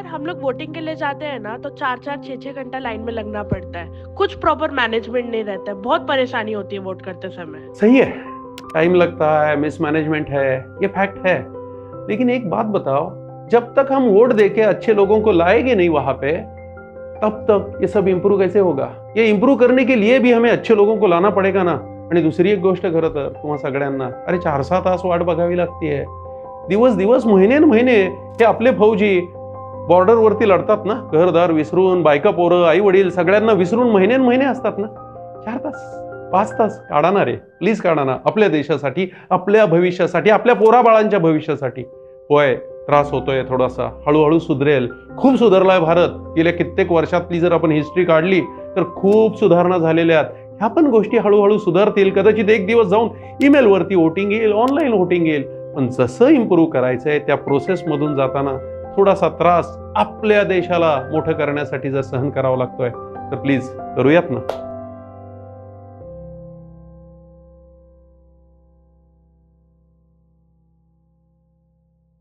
पर हम लोग वोटिंग के लिए जाते हैं ना तो चार चार छह छह घंटा लाइन में लगना पड़ता है। कुछ प्रॉपर मैनेजमेंट नहीं रहता है। बहुत परेशानी होती है वोट करते समय। सही है। टाइम लगता है मिसमैनेजमेंट है, ये फैक्ट है। लेकिन एक बात बताओ, जब तक हम वोट देके अच्छे लोगों को लाएँगे नहीं वहाँ पे, तब तक ये सब इम्प्रूव कैसे होगा? ये इम्प्रूव करने के लिए भी हमें अच्छे लोगों को लाना पडेगा ना? आणि दुसरी एक गोष्ट खरं तर तुम्हा सगळ्यांना अरे चार सहा तास वाट बघावी लागतीये दिवस दिवस महिने महिने हे आपले फौजी बॉर्डरवरती लढतात ना घरदार विसरून बायका पोरं आई वडील सगळ्यांना विसरून महिने महिने असतात ना. चार तास पाच तास काढा ना रे. प्लीज काढा ना आपल्या देशासाठी आपल्या भविष्यासाठी आपल्या पोराबाळांच्या भविष्यासाठी. होय त्रास होतोय थोडासा. हळूहळू सुधरेल. खूप सुधारलाय भारत. गेल्या कित्येक वर्षातली जर आपण हिस्ट्री काढली तर खूप सुधारणा झालेल्या आहेत. ह्या पण गोष्टी हळूहळू सुधारतील. कदाचित एक दिवस जाऊन ईमेलवरती वोटिंग येईल ऑनलाईन वोटिंग येईल. पण जसं इम्प्रूव्ह करायचंय त्या प्रोसेसमधून जाताना थोडासा त्रास आपल्या देशाला मोठं करण्यासाठी जर सहन करावा लागतोय तर प्लीज करूयात ना?